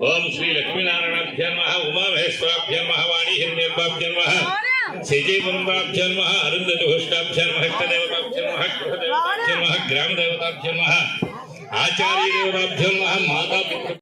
ओम श्री लक्ष्मीनारायणाभ्यम उमा महेश्वराभ्यम वाणी हिरण्यम्बाभ्यम श्रीजयपुरम्बाभ्यम अरुंधदुष्टाभ्यम अष्टदेवताभ्यम गृहदेवताभ्यम ग्रामदेवताभ्यम आचार्य देवताभ्यम माता पितृ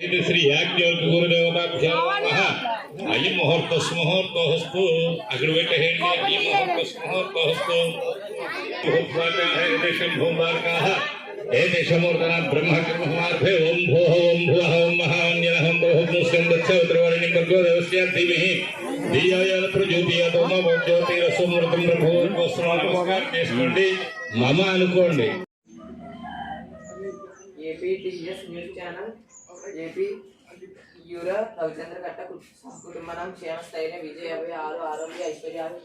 ಇದು ಶ್ರೀ ಯಾಜ್ಞವಲ್ಕ ಗುರುದೇವತಾಭ್ಯಾಹ ಅಯಂ ಮುಹೂರ್ತ ಸ್ಮುಹೂರ್ತ ಹಸ್ತು ಅಗ್ರವೇಟ ಹೇಳಿ ಅಯಂ ಮುಹೂರ್ತ ಸ್ಮುಹೂರ್ತ ಹಸ್ತು ಮುಹೂರ್ತಾಕಾಹ ಹೇ ದೇಶಮೂರ್ತನ ಬ್ರಹ್ಮ ಕರ್ಮಾರ್ಧೆ ಓಂ ಭೋಹ ಓಂ ಭುವಃ ಓಂ ಮಹಾವನ್ಯನಹಂ ಬಹುಭೂಷ್ಯಂ ದಕ್ಷವತ್ರವರ್ಣಿ ಭಗವದೇವಸ್ಯ ಧೀಮಹಿ ಧಿಯಾಯಾಲ ಪ್ರಜ್ಯೋತಿಯತೋಮ ಜ್ಯೋತಿರಸಮೂರ್ತಂ ಬ್ರಹ್ಮೋತ್ವಸ್ವಾಮಸ್ಕಾರ చేసుకోండి మమ అనుకోండి ఏపీటీఎస్ న్యూస్ ఛానల్ ఏపీ యూర రవిచంద్ర కట్ట కుటుంబం క్షేమ స్థైర్య విజయ అభయ ఆరు ఆరోగ్య ఐశ్వర్యాలు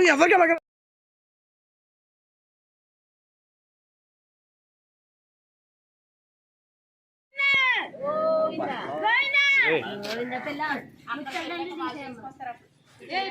అది ఎవరికి అలాగ జై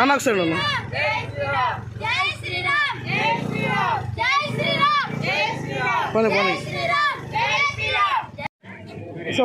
అన్నా ఒకసారి అన్నా. పోనీ పోనీ. సో